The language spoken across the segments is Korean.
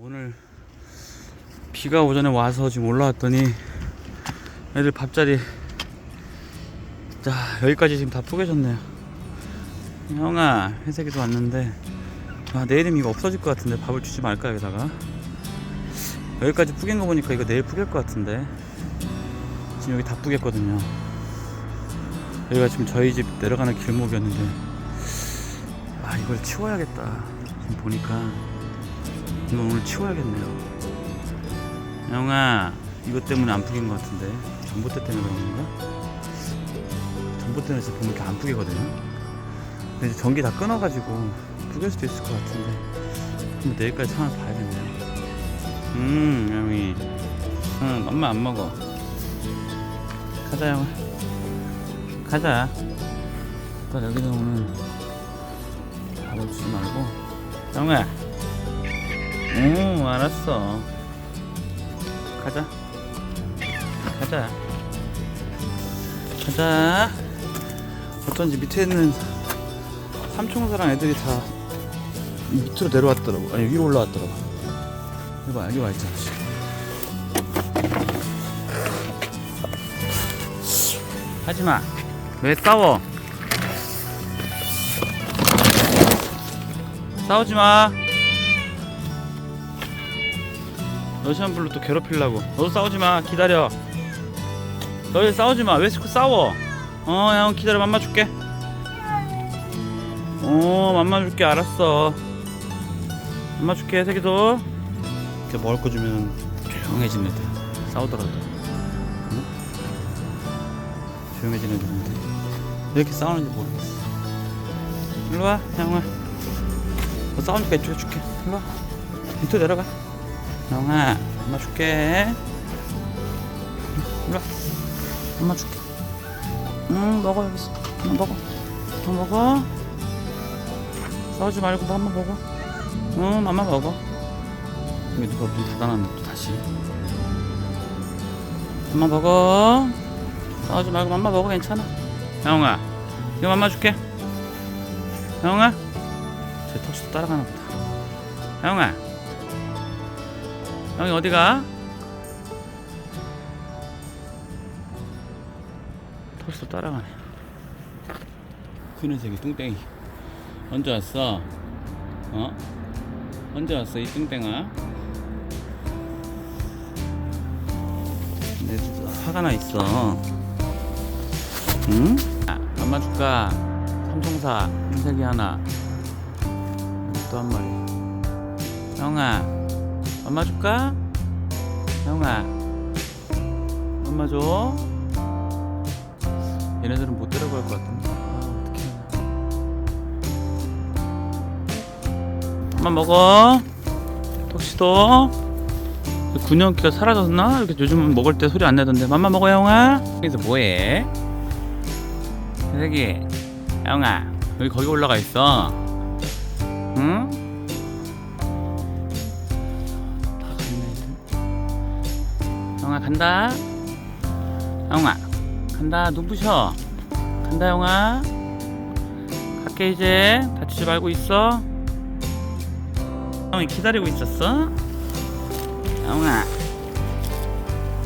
오늘 비가 오전에 와서 지금 올라왔더니 애들 밥자리 자 여기까지 지금 다 뿌개졌네요. 형아 회색이도 왔는데. 아, 내일이면 이거 없어질 것 같은데. 밥을 주지 말까 여기다가? 여기까지 뿌갠 거 보니까 이거 내일 뿌갤 것 같은데. 지금 여기 다 뿌겠거든요. 여기가 지금 저희 집 내려가는 길목이었는데. 아 이걸 치워야겠다. 지금 보니까 이거 오늘 치워야겠네요. 영아, 이것 때문에 안 풀린 것 같은데 전봇대 때문에 그런 건가? 전봇대는 진짜 보면 이렇게 안 풀리거든요. 근데 이제 전기 다 끊어가지고 풀릴 수도 있을 것 같은데 한번 내일까지 상황 봐야겠네요. 음, 영이, 응, 엄마 안 먹어. 가자, 영아. 가자. 아빠 여기는 오늘 밥을 주지 말고, 영아. 오 알았어. 가자. 가자. 가자. 어쩐지 밑에 있는 삼총사랑 애들이 다 밑으로 내려왔더라고. 아니 위로 올라왔더라고. 여기 봐 여기 와 있잖아 지금. 하지마. 왜 싸워? 싸우지마 러시안 블루 또 괴롭히려고. 너도 싸우지 마. 기다려. 너희 싸우지 마 왜 자꾸 싸워? 어형 기다려. 맘마 줄게. 어 맘마 줄게. 알았어. 맘마 줄게 세기도. 이렇게 먹을 거 주면 조용해진 애들. 싸우더라도. 응? 조용해진 애들인데. 왜 이렇게 싸우는지 모르겠어. 일로와 형아. 너 싸우니까 이쪽에 줄게. 일로와. 밑으로 내려가 영아, 엄마 줄게. 와. 엄마 줄게. 응, 먹어, 여기 있어. 엄마 먹어. 엄마 먹어. 싸우지 말고 엄마 먹어. 응, 엄마 먹어. 여기 누가 문 닫아놨네, 또 다시. 엄마 먹어. 싸우지 말고 엄마 먹어, 괜찮아. 영아, 이거 엄마 줄게. 영아, 제 턱시도 따라가나 보다. 영아. 형이 어디가? 털수 따라가네. 푸른색이 뚱땡이. 언제 왔어? 어? 언제 왔어 이 뚱땡아? 근데 진짜 화가 나 있어. 응? 아, 엄마 줄까? 삼총사 흰색이 하나. 또 한 마리. 형아. 엄마 줄까? 형아. 엄마 줘. 얘네들은 못 데려갈 것 같은데. 아, 어떡해. 엄마 먹어. 턱시도. 군형기가 사라졌나? 이렇게 요즘은 먹을 때 소리 안 내던데. 맘마 먹어 형아. 여기서 뭐해? 새끼. 형아 여기 거기 올라가 있어 간다. 영아 간다. 눈부셔. 간다 영아. 갈게 이제. 다치지 말고 있어. 형이 기다리고 있었어. 영아.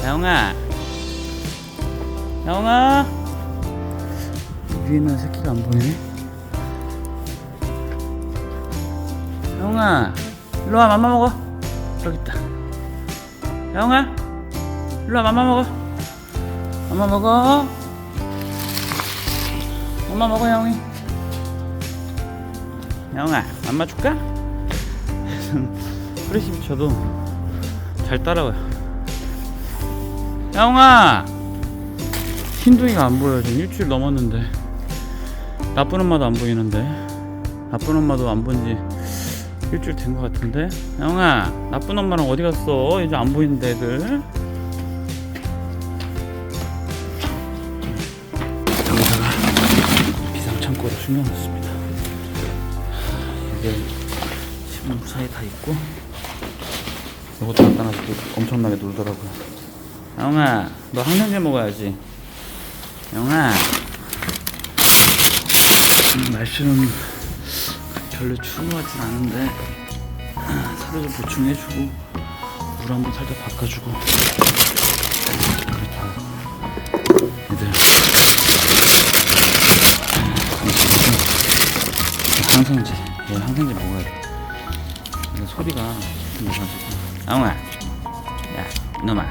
영아. 영아. 위에 있는 새끼가 안 보이네. 영아. 일로 와 맘마 먹어. 저기 있다. 영아. 일로와 맘마 먹어. 맘마 먹어. 엄마 먹어 형이. 영아 맘마 줄까? 프레시 비쳐도 잘 따라와요. 영아! 흰둥이가 안 보여. 지금 일주일 넘었는데. 나쁜 엄마도 안 보이는데. 나쁜 엄마도 안 본지 일주일 된 것 같은데. 영아 나쁜 엄마랑 어디 갔어? 이제 안 보이는데 애들 창고를 숨겨놨습니다. 이게 지금 무사히 다 있고 이것도 갖다 놔서 엄청나게 놀더라고요. 영아, 너 항생제 먹어야지. 영아, 음, 날씨는 별로 추운 것 같진 않은데 살을 좀 보충해주고 물 한번 살짝 바꿔주고 애들 항생제. 얘 항생제 먹어야 돼. 근데 소리가 좀 나가지고. 야옹아. 야 이놈아.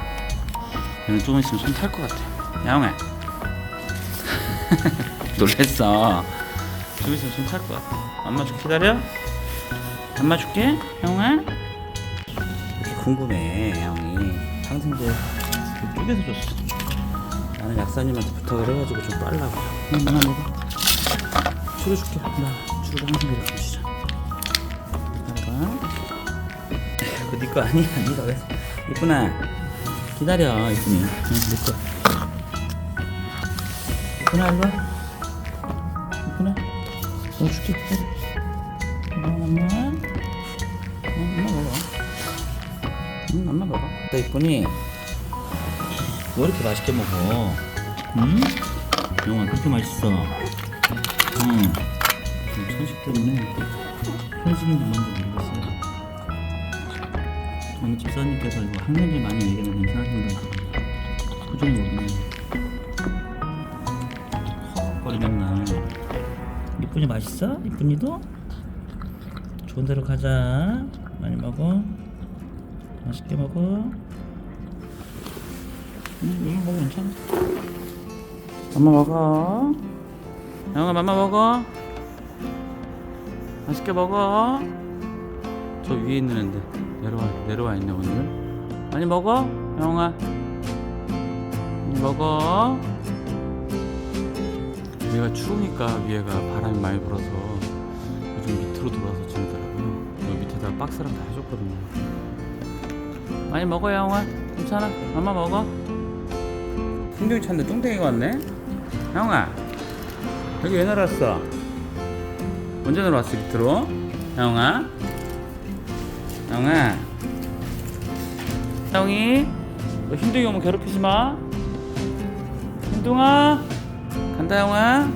얘는 조금 있으면 손 탈 것 같아. 야옹아. 놀랬어. 좀 있으면 손 탈 것 같아. 엄마 좀 기다려. 엄마 줄게. 형아. 이렇게 궁금해 형이. 항생제 쪼개서 줬어. 나는 약사님한테 부탁을 해가지고 좀 빨라고. 응, 하나 먹어 치료 줄게. 나 치료도 항생제를 주시자 기다려봐 그거 네거 아니야 네가 왜? 이쁘나. 기다려 응, 내거 이쁘나 와. 이쁘나. 너 줄게 기다려. 엄마. 엄마 엄마 먹어. 응 엄마 먹어. 너 이쁘니? 왜 이렇게 맛있게 먹어? 응? 영화 그렇게 맛있어. 응 천식 때문에 편식인지 뭔지 모르겠어요. 오늘 집사님께서 이거 항생제 많이 먹이면 괜찮아진다. 꾸준히 먹이면 헉거리 맨날. 이쁜이 맛있어? 이쁜이도? 좋은 데로 가자. 많이 먹어. 맛있게 먹어. 응, 이거 먹어 괜찮아. 엄마 먹어. 영아 맘마 먹어 맛있게 먹어. 저 위에 있는 앤데 내려와 내려와 있네 오늘. 많이 먹어 영아. 먹어. 위가 추우니까 위에가 바람이 많이 불어서 요즘 밑으로 돌아서 지내더라고요. 밑에다 박스랑 다 해줬거든요. 많이 먹어 영아. 괜찮아? 엄마 먹어. 풍경이 찾는데 뚱땡이가 왔네. 형아 여기 왜 내려왔어? 언제 내려왔어 밑으로? 형아. 형아. 형이 너 흰둥이 오면 괴롭히지 마. 흰둥아. 간다 형아.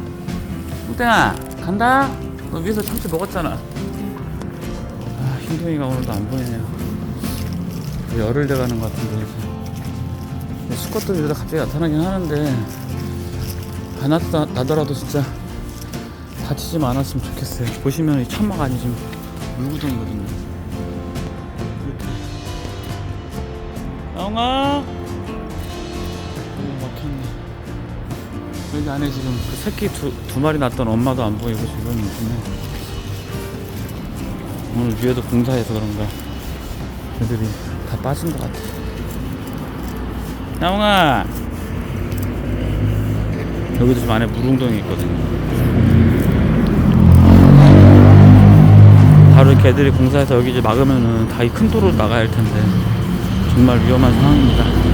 뚱땡아 간다. 너 위에서 참치 먹었잖아. 아 흰둥이가 오늘도 안 보이네요. 열흘 돼가는 것 같은데 수컷도 이러다 갑자기 나타나긴 하는데. 안 나타, 나더라도 진짜 다치지 않았으면 좋겠어요. 보시면 이 천막 아니 지금 물구덩이거든요. 나옹아 막혔네. 여기 안에 지금 그 새끼 두, 두 마리 낳았던 엄마도 안 보이고 지금. 오늘 위에도 공사해서 그런가 애들이 다 빠진 것 같아. 나옹아 여기도 지금 안에 물웅덩이 있거든요. 바로 애들이 공사해서 여기 이제 막으면은 다 이 큰 도로 나가야 할 텐데 정말 위험한 상황입니다.